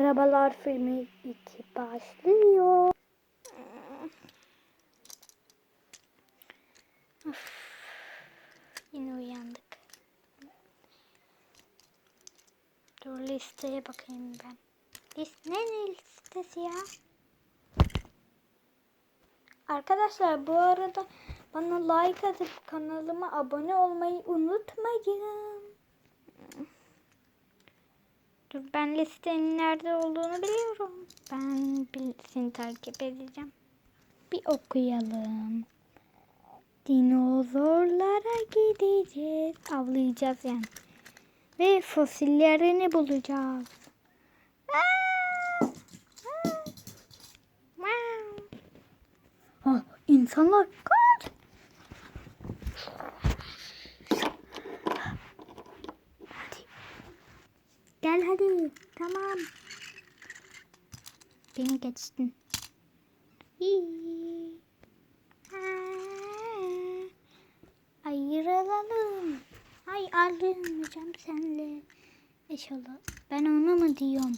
Arabalar filmi 2 başlıyor. Of, yine uyandık. Dur listeye bakayım ben. List ne ne listesi ya? Arkadaşlar bu arada bana like atıp kanalıma abone olmayı unutmayın. Dur ben listenin nerede olduğunu biliyorum. Ben seni takip edeceğim. Bir okuyalım. Dinozorlara gideceğiz. Avlayacağız yani. Ve fosillerini bulacağız. Aa! Aa! Wow. Ah, insanlar kaç. Hadi. Gel hadi. Tamam. Beni geçtin. Ayrılalım. Ay ayrılmayacağım senle. İnşallah. Ben onu mu diyorum?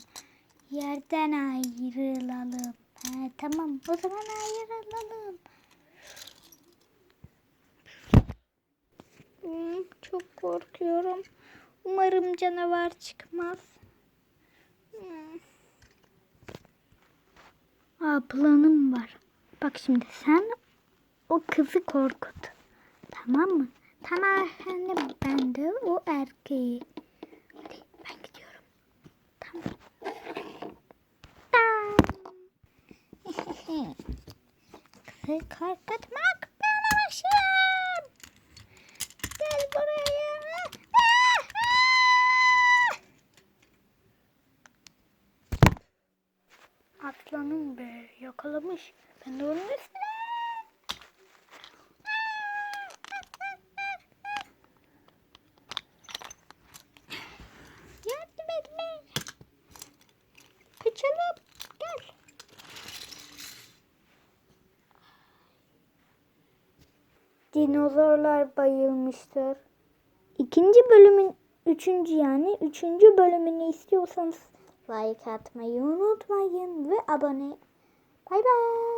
Yerden ayrılalım. Ha, tamam o zaman ayrılalım. Hmm, çok korkuyorum. Umarım canavar çıkmaz. Hmm. Aa, planım var. Bak şimdi sen o kızı korkut. Tamam mı? Tamam efendim ben de o erkeği. Hadi ben gidiyorum. Tamam. Tamam. Kızı korkutmak Aslanım be yakalamış. Ben de onun üstüne. Yardım. Gel. Dinozorlar bayılmıştır. İkinci bölümün üçüncü yani üçüncü bölümünü istiyorsanız like atmayı unutmayın ve abone. Bay bay.